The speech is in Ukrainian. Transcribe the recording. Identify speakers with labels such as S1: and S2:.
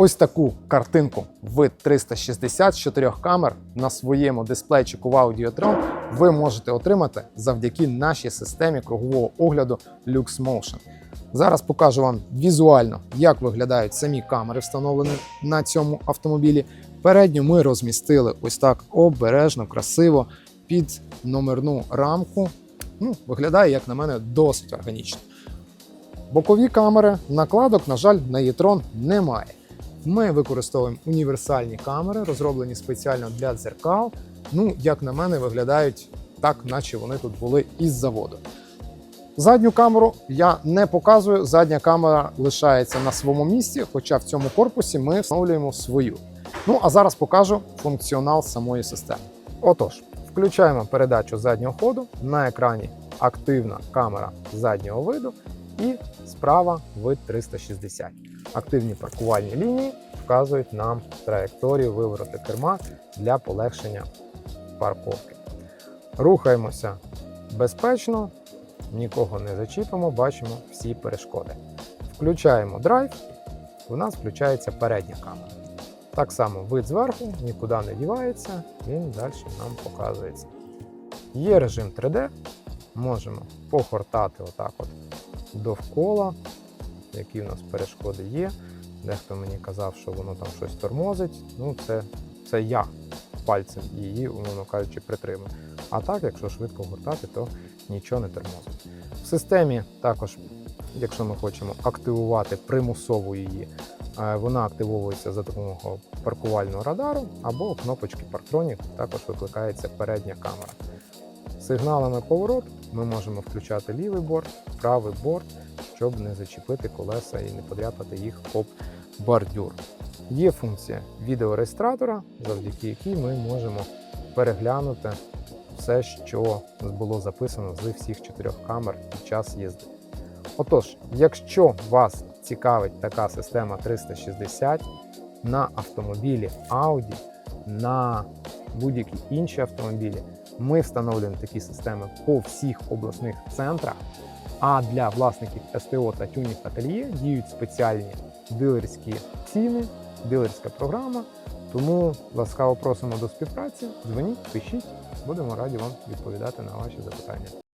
S1: Ось таку картинку вид 360 з чотирьох камер на своєму дисплейчику в Audiotrон ви можете отримати завдяки нашій системі кругового огляду Lux Motion. Зараз покажу вам візуально, як виглядають самі камери, встановлені на цьому автомобілі. Передню ми розмістили ось так обережно, красиво під номерну рамку. Ну, виглядає, як на мене, досить органічно. Бокові камери, накладок, на жаль, на Єтрон немає. Ми використовуємо універсальні камери, розроблені спеціально для дзеркал. Ну, як на мене, виглядають так, наче вони тут були із заводу. Задню камеру я не показую. Задня камера лишається на своєму місці, хоча в цьому корпусі ми встановлюємо свою. Ну а зараз покажу функціонал самої системи. Отож, включаємо передачу заднього ходу. На екрані активна камера заднього виду і справа вид 360. Активні паркувальні лінії вказують нам траєкторію вивороти керма для полегшення парковки. Рухаємося безпечно, нікого не зачіпимо, бачимо всі перешкоди. Включаємо драйв, у нас включається передня камера. Так само вид зверху нікуди не дівається, він далі нам показується. Є режим 3D, можемо похортати отак от довкола, які в нас перешкоди є. Дехто мені казав, що воно там щось тормозить. Ну, це, це я пальцем її, умовно кажучи, притримую. А так, якщо швидко гортати, то нічого не тормозить. В системі також, якщо ми хочемо активувати примусово її, е, вона активовується за допомогою паркувального радару або кнопочки Parktronix, також викликається передня камера. Сигналами поворот ми можемо включати лівий борт, правий борт, щоб не зачепити колеса і не подряпати їх об бордюр. Є функція відеореєстратора, завдяки якій ми можемо переглянути все, що було записано з всіх чотирьох камер під час їзди. Отож, якщо вас цікавить така система 360 на автомобілі Audi, на будь-які інші автомобілі, ми встановлюємо такі системи по всіх обласних центрах. А для власників СТО та тюнінг ательє діють спеціальні дилерські ціни, дилерська програма. Тому ласкаво просимо до співпраці. Дзвоніть, пишіть, будемо раді вам відповідати на ваші запитання.